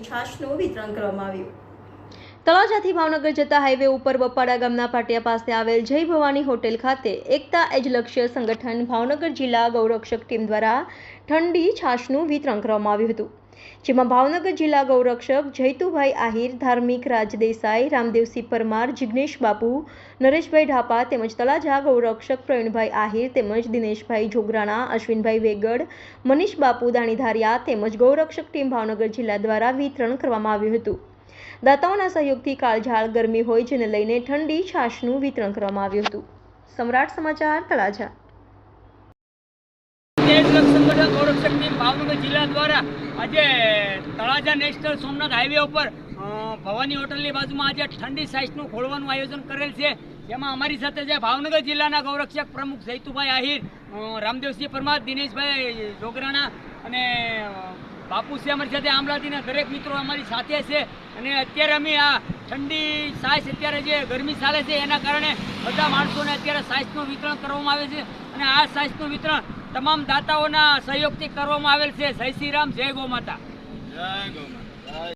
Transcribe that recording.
છાશનું વિતરણ કરવામાં આવ્યું. તળાજાથી ભાવનગર જતા હાઈવે ઉપર બપાડા ગામના પાટિયા પાસે આવેલ જય ભવાની હોટેલ ખાતે એકતા એજ લક્ષ્ય સંગઠન ભાવનગર જિલ્લા ગૌરક્ષક ટીમ દ્વારા ઠંડી છાશનું વિતરણ કરવામાં આવ્યું હતું. જેમાં ભાવનગર જિલ્લા ગૌરક્ષક જૈતુભાઈ આહિર, ધાર્મિક રાજદેસાઈ રામદેવસિંહ પરમાર, જિગ્નેશ બાપુ, નરેશભાઈ ઢાપા તેમજ તળાજા ગૌરક્ષક પ્રવીણભાઈ આહિર તેમજ દિનેશભાઈ જોગરાણા, અશ્વિનભાઈ વેગડ, મનીષ બાપુ દાણીધારિયા તેમજ ગૌરક્ષક ટીમ ભાવનગર જિલ્લા દ્વારા વિતરણ કરવામાં આવ્યું હતું. દાતાઓના સહયોગથી કાળઝાળ ગરમી હોય જેને લઈને ઠંડી છાશનું વિતરણ કરવામાં આવ્યું હતું. સમ્રાટ સમાચાર તળાજા ટીમ ભાવનગર જિલ્લા દ્વારા આજે તળાજા નેશનલ સોમનાથ હાઈવે ઉપર ભવાની હોટલની બાજુમાં આજે ઠંડી સાઇઝનું ખોલવાનું આયોજન કરેલ છે. જેમાં અમારી સાથે છે ભાવનગર જિલ્લાના ગૌરક્ષક પ્રમુખ જૈતુભાઈ આહિર રામદેવસિંહ પરમાર, દિનેશભાઈ જોગરાણા અને બાપુ છે અમારી સાથે. આમલાદીના દરેક મિત્રો અમારી સાથે છે. અને અત્યારે અમે આ ઠંડી સાઇઝ અત્યારે જે ગરમી ચાલે છે, એના કારણે બધા માણસોને અત્યારે સાઇઝનું વિતરણ કરવામાં આવે છે. અને આ સાઇઝનું વિતરણ તમામ દાતાઓના સહયોગથી કરવામાં આવેલ છે. જય શ્રી રામ, જય ગૌ માતા. જય ગૌ માતા.